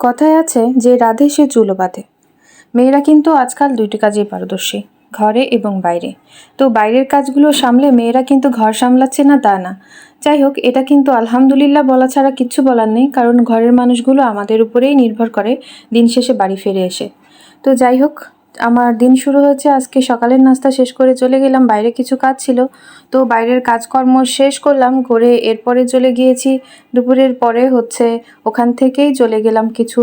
কথায় আছে যে রাধে সে চুলো বাঁধে। মেয়েরা কিন্তু আজকাল দুইটি কাজেই পারদর্শী, ঘরে এবং বাইরে। তো বাইরের কাজগুলো সামলে মেয়েরা কিন্তু ঘর সামলাচ্ছে না তা না। যাই হোক, এটা কিন্তু আলহামদুলিল্লাহ বলা ছাড়া কিচ্ছু বলার নেই, কারণ ঘরের মানুষগুলো আমাদের উপরেই নির্ভর করে দিন শেষে বাড়ি ফিরে এসে। তো যাই হোক আমার দিন শুরু হয়েছে, আজকে সকালের নাস্তা শেষ করে চলে গেলাম, বাইরে কিছু কাজ ছিল। তো বাইরের কাজকর্ম শেষ করলাম, করে এরপরে চলে গিয়েছি। দুপুরের পরে হচ্ছে ওখান থেকেই চলে গেলাম কিছু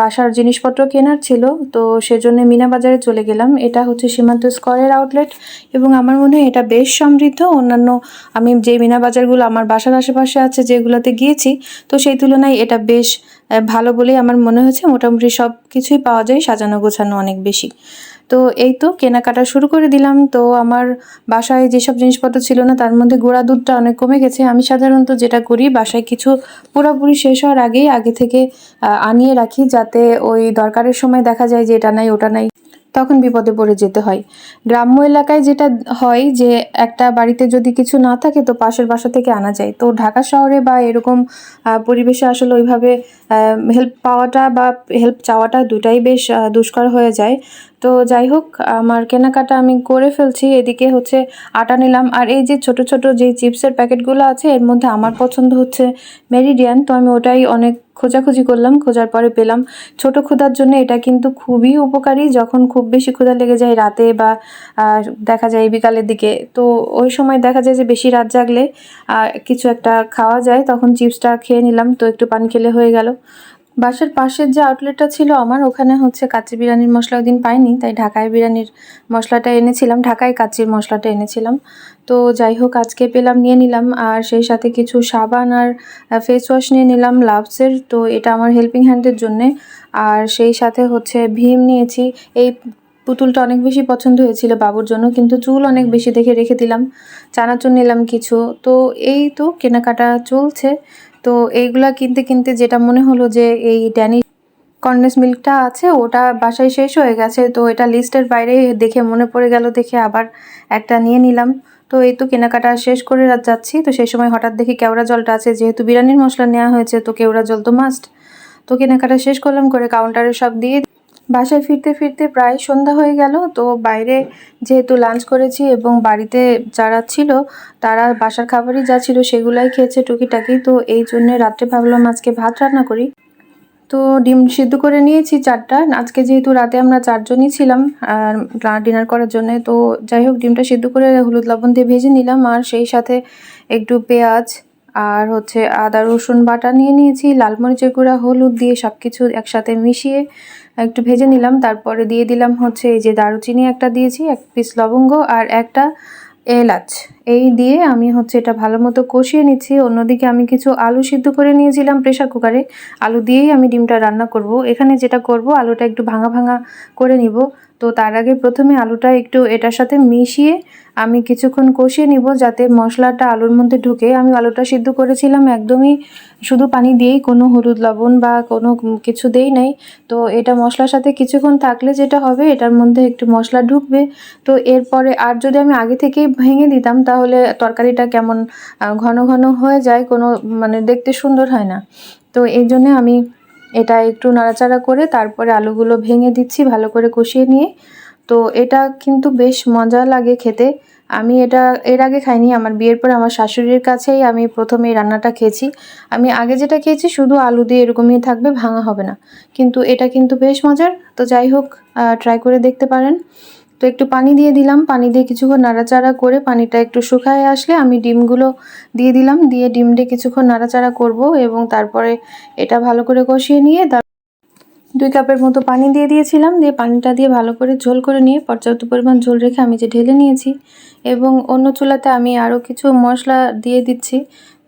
বাসার জিনিসপত্র কেনার ছিল। তো সেজন্য মিনা বাজারে চলে গেলাম। এটা হচ্ছে সীমান্ত স্কোয়ারের আউটলেট এবং আমার মনে হয় এটা বেশ সমৃদ্ধ। অন্যান্য আমি যে মিনা বাজারগুলো আমার বাসার আশেপাশে আছে যেগুলোতে গিয়েছি, তো সেই তুলনায় এটা বেশ ভালো বলেই আমার মনে হয়েছে। মোটামুটি সব কিছুই পাওয়া যায়, সাজানো গোছানো অনেক বেশি। তো এই তো কেনাকাটা শুরু করে দিলাম। তো আমার বাসায় যেসব জিনিসপত্র ছিল না, তার মধ্যে গোড়া দুধটা অনেক কমে গেছে। আমি সাধারণত যেটা করি, বাসায় কিছু পুরোপুরি শেষ হওয়ার আগেই আগে থেকে আনিয়ে রাখি যাতে ওই দরকারের সময় দেখা যায় যে এটা নাই, ওটা নাই। তখন বিপদে পড়ে যেতে হয়। গ্রাম্য এলাকায় যেটা হয় যে, একটা বাড়িতে যদি কিছু না থাকে তো পাশের বাসা থেকে আনা যায়। তো ঢাকা শহরে বা এরকম পরিবেশে আসলে ওইভাবে হেল্প পাওয়াটা বা হেল্প চাওয়াটা দুটাই বেশ দুষ্কর হয়ে যায়। তো যাই হোক, আমার কেনাকাটা আমি করে ফেলছি। এদিকে হচ্ছে আটা নিলাম। আর এই যে ছোট ছোট যে চিপসের প্যাকেটগুলো আছে, এর মধ্যে আমার পছন্দ হচ্ছে মেরিডিয়ান। তো আমি ওটাই অনেক খোঁজাখুঁজি করলাম, খোঁজার পরে পেলাম। ছোট ক্ষুধার জন্য এটা কিন্তু খুবই উপকারী, যখন খুব বেশি ক্ষুধা লেগে যায় রাতে বা দেখা যায় বিকালের দিকে। তো ওই সময় দেখা যায় যে বেশি রাত জাগলে কিছু একটা খাওয়া যায়, তখন চিপসটা খেয়ে নিলাম। তো একটু পানি খেলে হয়ে গেল। বাসার পাশের যে আউটলেটটা ছিল আমার, ওখানে হচ্ছে কাচ্চি বিরিয়ানির মশলা ওই দিন পাইনি, তাই ঢাকায় বিরিয়ানির মশলাটা এনেছিলাম, ঢাকায় কাচ্চির মশলাটা এনেছিলাম। তো যাই হোক, আজকে পেলাম, নিয়ে নিলাম, আর সেই সাথে কিছু সাবান আর ফেস ওয়াশ নিয়ে নিলাম লাভসের তো এটা আমার হেল্পিং হ্যান্ডের জন্যে। আর সেই সাথে হচ্ছে ভীম নিয়েছি, এই পুতুলটা অনেক বেশি পছন্দ হয়েছিল বাবুর জন্য, কিন্তু চুল অনেক বেশি দেখে রেখে দিলাম, চানাচুর নিলাম কিছু। তো এই তো কেনাকাটা চলছে তো এইগুলা কিনতে কিনতে যেটা মনে হলো যে এই ড্যানি কর্নেস মিল্কটা আছে, ওটা বাসায় শেষ হয়ে গেছে, তো এটা লিস্টের বাইরে দেখে মনে পড়ে গেল, দেখে আবার একটা নিয়ে নিলাম। তো এই তো কেনাকাটা শেষ করে যাচ্ছি, তো সেই সময় হঠাৎ দেখি কেওড়া জলটা আছে, যেহেতু বিরিয়ানির মশলা নেওয়া হয়েছে, তো কেওড়া জল তো মাস্ট তো কেনাকাটা শেষ করলাম, করে কাউন্টারে সব দিয়ে বাসায় ফিরতে ফিরতে প্রায় সন্ধ্যা হয়ে গেল। তো বাইরে যেহেতু লাঞ্চ করেছি এবং বাড়িতে যারা ছিল, তারা বাসার খাবারই যা ছিল সেগুলাই খেয়েছে টুকিটাকি। তো এই জন্য রাত্রে ভাবলাম আজকে ভাত রান্না করি। তো ডিম সিদ্ধ করে নিয়েছি চারটা। আজকে যেহেতু রাতে আমরা চারজনই ছিলাম ডিনার করার জন্য, তো যাই হোক, ডিমটা সিদ্ধ করে হলুদ লবণ দিয়ে ভেজে নিলাম। আর সেই সাথে একটু পেঁয়াজ আর হচ্ছে আদা, রসুন বাটা নিয়ে নিয়েছি, লাল মরিচের গুঁড়া, হলুদ দিয়ে সব কিছু একসাথে মিশিয়ে একটু ভেজে নিলাম। তারপরে দিয়ে দিলাম হচ্ছে এই যে দারুচিনি একটা দিয়েছি, এক পিস লবঙ্গ আর একটা এলাচ। এই দিয়ে আমি হচ্ছে এটা ভালো মতো কষিয়ে নিচ্ছি। অন্যদিকে আমি কিছু আলু সিদ্ধ করে নিয়েছিলাম প্রেশার কুকারে। আলু দিয়েই আমি ডিমটা রান্না করব। এখানে যেটা করব, আলুটা একটু ভাঙা ভাঙা করে নিব। তো তার আগে প্রথমে আলুটা একটু এটার সাথে মিশিয়ে আমি কিছুক্ষণ কষিয়ে নিব যাতে মশলাটা আলুর মধ্যে ঢুকে। আমি আলুটা সিদ্ধ করেছিলাম একদমই শুধু পানি দিয়েই, কোনো হলুদ, লবণ বা কোনো কিছু দেই নাই। তো এটা মশলার সাথে কিছুক্ষণ থাকলে যেটা হবে, এটার মধ্যে একটু মশলা ঢুকবে। তো এরপরে আর যদি আমি আগে থেকেই ভেঙে দিতাম, তাহলে তরকারিটা কেমন ঘন ঘন হয়ে যায়, কোনো মানে দেখতে সুন্দর হয় না। তো এই জন্যে আমি এটা একটু নাড়াচাড়া করে তারপরে আলুগুলো ভেঙে দিচ্ছি, ভালো করে কষিয়ে নিয়ে। তো এটা কিন্তু বেশ মজা লাগে খেতে। আমি এটা এর আগে খাইনি, আমার বিয়ের পরে আমার শাশুড়ির কাছেই আমি প্রথমে রান্নাটা খেয়েছি। আমি আগে যেটা খেয়েছি শুধু আলু দিয়ে এরকমই থাকবে, ভাঙা হবে না। কিন্তু এটা কিন্তু বেশ মজার। তো যাই হোক ট্রাই করে দেখতে পারেন। তো একটু পানি দিয়ে দিলাম। পানি দিয়ে কিছুক্ষণ নাড়াচাড়া করে পানিটা একটু শুকায় আসলে আমি ডিমগুলো দিয়ে দিলাম। দিয়ে ডিম ডিমটা কিছুক্ষণ নাড়াচাড়া করব এবং তারপরে এটা ভালো করে কষিয়ে নিয়ে দুই কাপের মতো পানি দিয়ে দিয়েছিলাম, দিয়ে পানিটা দিয়ে ভালো করে ঝোল করে নিয়ে পর্যাপ্ত পরিমাণ ঝোল রেখে আমি যে ঢেলে নিয়েছি এবং অন্য চুলাতে আমি আরও কিছু মশলা দিয়ে দিচ্ছি।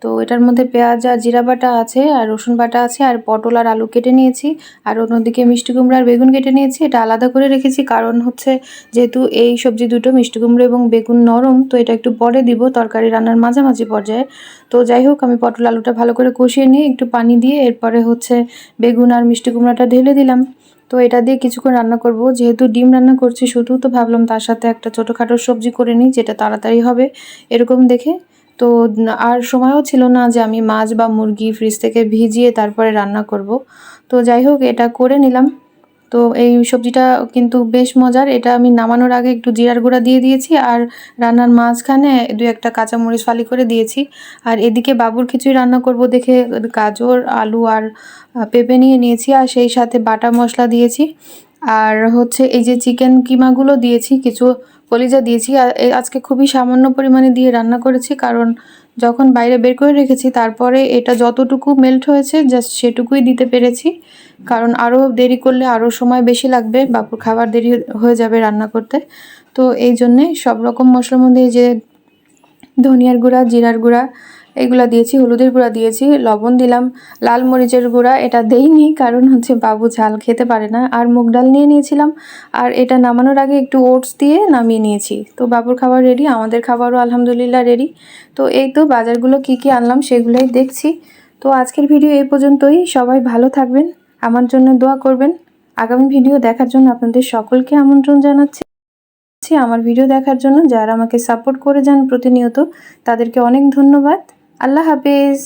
তো এটার মধ্যে পেঁয়াজ আর জিরা বাটা আছে, আর রসুন বাটা আছে, আর পটল আর আলু কেটে নিয়েছি। আর অন্যদিকে মিষ্টি কুমড়ো আর বেগুন কেটে নিয়েছি। এটা আলাদা করে রেখেছি, কারণ হচ্ছে যেহেতু এই সবজি দুটো, মিষ্টি কুমড়ো এবং বেগুন নরম, তো এটা একটু পরে দিব তরকারি রান্নার মাঝামাঝি পর্যায়ে। তো যাই হোক, আমি পটল আলুটা ভালো করে কষিয়ে নিয়ে একটু পানি দিয়ে এরপরে হচ্ছে বেগুন আর মিষ্টি কুমড়াটা ঢেলে দিলাম। তো এটা দিয়ে কিছুক্ষণ রান্না করব। যেহেতু ডিম রান্না করছি, শুধু তো ভাবলাম তার সাথে একটা ছোটোখাটো সবজি করে নিই, যেটা তাড়াতাড়ি হবে এরকম দেখে। তো আর সময়ও ছিল না যে আমি মাছ বা মুরগি ফ্রিজ থেকে ভিজিয়ে তারপরে রান্না করব। তো যাই হোক, এটা করে নিলাম। তো এই সবজিটা কিন্তু বেশ মজার। এটা আমি নামানোর আগে একটু জিরার গুঁড়া দিয়ে দিয়েছি আর রান্নার মাঝখানে দু একটা কাঁচামরিচ ফালি করে দিয়েছি। আর এদিকে বাবুর খিচুড়ি রান্না করব দেখে গাজর, আলু আর পেঁপে নিয়ে নিয়েছি আর সেই সাথে বাটা মশলা দিয়েছি। আর হচ্ছে এই যে চিকেন কিমাগুলো দিয়েছি, কিছু কলিজা দিয়েছি। আজকে খুবই সামান্য পরিমাণে দিয়ে রান্না করেছি, কারণ যখন বাইরে বের করে রেখেছি, তারপরে এটা যতটুকু মেল্ট হয়েছে জাস্ট সেটুকুই দিতে পেরেছি। কারণ আরও দেরি করলে আরও সময় বেশি লাগবে, বাপুর খাবার দেরি হয়ে যাবে রান্না করতে। তো এই জন্যে সব রকম মশলার মধ্যে যে ধনিয়ার গুঁড়া, জিরার গুঁড়া এগুলা দিয়েছি, হলুদের গুঁড়া দিয়েছি, লবণ দিলাম, লাল মরিচের গুঁড়া, এটা দেইনি, কারণ হচ্ছে বাবু ঝাল খেতে পারে না। আর মুগ ডাল নিয়ে নিয়েছিলাম, আর এটা নামানোর আগে একটু ওটস দিয়ে নামিয়ে নিয়েছি। তো বাবুর খাবার রেডি আমাদের খাবারও আলহামদুলিল্লাহ রেডি তো এই তো বাজারগুলো কি কি আনলাম সেগুলোই দেখছি। তো আজকের ভিডিও এই পর্যন্তই, সবাই ভালো থাকবেন, আমার জন্য দোয়া করবেন। আগামী ভিডিও দেখার জন্য আপনাদের সকলকে আমন্ত্রণ জানাচ্ছি। আমার ভিডিও দেখার জন্য যারা আমাকে সাপোর্ট করে যান প্রতিনিয়ত, তাদেরকে অনেক ধন্যবাদ। আল্লাহ হাফেজ।